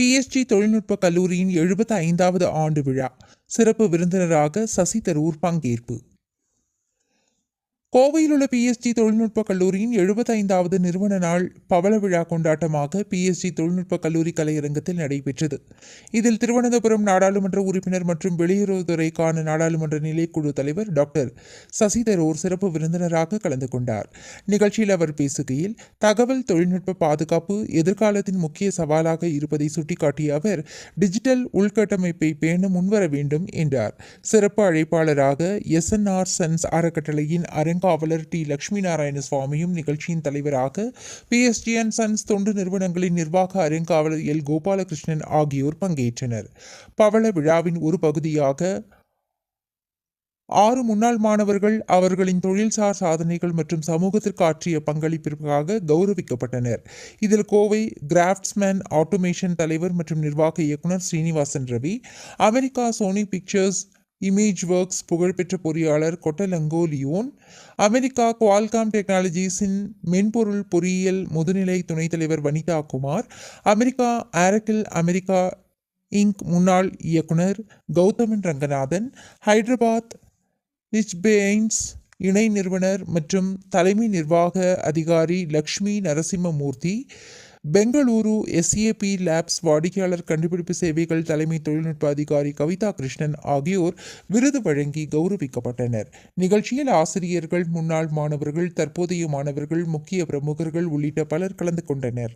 PSG தொழில்நுட்ப கல்லூரியின் எழுபத்தி ஐந்தாவது ஆண்டு விழா. சிறப்பு விருந்தினராக சசி தரூர் பங்கேற்பு. கோவையில் உள்ள பிஎஸ்டி தொழில்நுட்ப கல்லூரியின் எழுபத்தைந்தாவது நிறுவன நாள் பவள விழா கொண்டாட்டமாக பிஎஸ்ஜி தொழில்நுட்ப கல்லூரி கலையரங்கத்தில் நடைபெற்றது. இதில் திருவனந்தபுரம் நாடாளுமன்ற உறுப்பினர் மற்றும் வெளியுறவுத்துறைக்கான நாடாளுமன்ற நிலைக்குழு தலைவர் டாக்டர் சசி தரூர் சிறப்பு விருந்தினராக கலந்து கொண்டார். நிகழ்ச்சியில் அவர் பேசுகையில் தகவல் தொழில்நுட்ப பாதுகாப்பு எதிர்காலத்தின் முக்கிய சவாலாக இருப்பதை சுட்டிக்காட்டிய அவர் டிஜிட்டல் உள்கட்டமைப்பை பேண முன்வர வேண்டும் என்றார். சிறப்பு அழைப்பாளராக எஸ்என்ஆர் சன்ஸ் அறக்கட்டளையின் பாவலர் டி. லட்சுமி நாராயண சுவாமியும் நிகழ்ச்சியின் தலைவராக பிஎஸ்டி அண்ட் சன்ஸ் தொண்டு நிறுவனங்களின் நிர்வாக அருங்காவலர் எல். கோபாலகிருஷ்ணன் ஆகியோர் பங்கேற்றனர். பவள விழாவின் ஒரு பகுதியாக ஆறு முன்னாள் மாணவர்கள் அவர்களின் தொழில்சார் சாதனைகள் மற்றும் சமூகத்திற்கு ஆற்றிய பங்களிப்பிற்காக கௌரவிக்கப்பட்டனர். இதில் கோவை கிராஃப்ட்ஸ்மேன் ஆட்டோமேஷன் தலைவர் மற்றும் நிர்வாக இயக்குனர் Srinivasan Ravi America Sony Pictures Image Works புகழ்பெற்ற பொறியாளர் கொட்டலங்கோலியோன் அமெரிக்கா குவால்காம் டெக்னாலஜிஸின் மென்பொருள் பொறியியல் முதுநிலை துணைத் தலைவர் Vanitha Kumar America Oracle America Inc முன்னாள் இயக்குனர் கௌதமன் ரங்கநாதன் ஹைதராபாத் நிச்பெயின்ஸ் இணை நிறுவனர் மற்றும் தலைமை நிர்வாக அதிகாரி லக்ஷ்மி நரசிம்மமூர்த்தி பெங்களூரு எஸ்ஏபி லேப்ஸ் வாடிக்கையாளர் கண்டுபிடிப்பு சேவைகள் தலைமை தொழில்நுட்ப அதிகாரி கவிதா கிருஷ்ணன் ஆகியோர் விருது வழங்கி கௌரவிக்கப்பட்டனர். நிகழ்ச்சியில் ஆசிரியர்கள் முன்னாள் மாணவர்கள் தற்போதைய மாணவர்கள் முக்கிய பிரமுகர்கள் உள்ளிட்ட பலர் கலந்து கொண்டனர்.